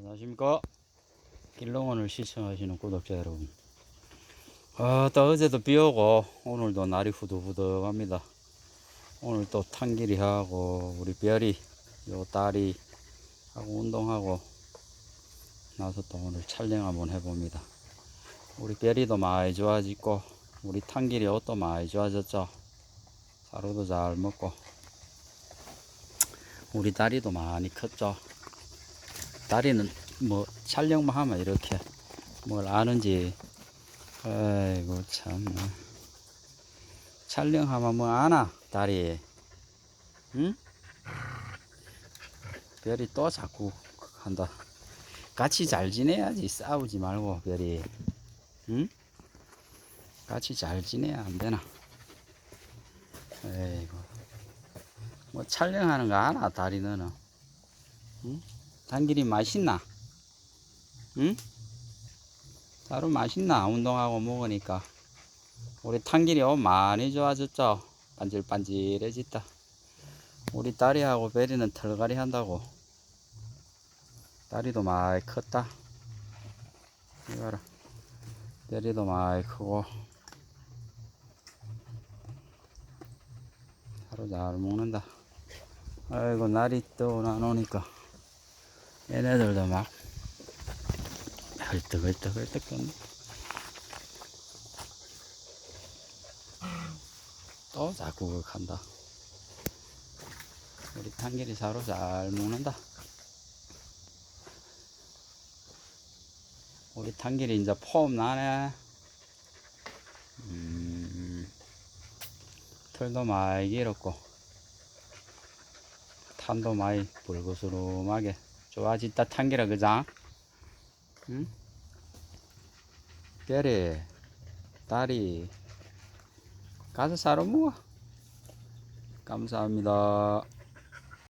안녕하십니까? 길롱원을 시청하시는 구독자 여러분. 아, 또 어제도 비 오고 오늘도 날이 후두부덕합니다. 오늘 또 탄길이 하고 우리 별이 요 딸이 하고 운동하고 나서 또 오늘 촬영 한번 해봅니다. 우리 별이도 많이 좋아지고 우리 탄길이 옷도 많이 좋아졌죠. 사료도 잘 먹고 우리 다리도 많이 컸죠 다리는 뭐 촬영만 하면 이렇게 뭘 아는지. 아이고 참. 촬영하면 뭐 아나 다리. 응? 별이 또 자꾸 한다. 같이 잘 지내야지. 싸우지 말고 별이. 응? 같이 잘 지내야 안 되나? 에이고. 뭐 촬영하는 거 아나 다리 너는? 응? 단길이 맛있나? 응? 따로 맛있나? 운동하고 먹으니까. 우리 탄길이 옷 많이 좋아졌죠? 반질반질해졌다. 우리 딸이하고 베리는 털갈이 한다고. 딸이도 많이 컸다. 이거라. 베리도 많이 크고. 하루 잘 먹는다. 아이고, 날이 또 나노니까. 얘네들도 막 헐떡헐떡헐떡. 또 자꾸 간다. 우리 탄길이 사로 잘 먹는다. 우리 탄길이 이제 폼 나네. 음, 털도 많이 길었고, 탄도 많이 불그스름하게 좋아졌다 탄기라 그자. 응? 별이 딸이 가서 사러 먹어. 감사합니다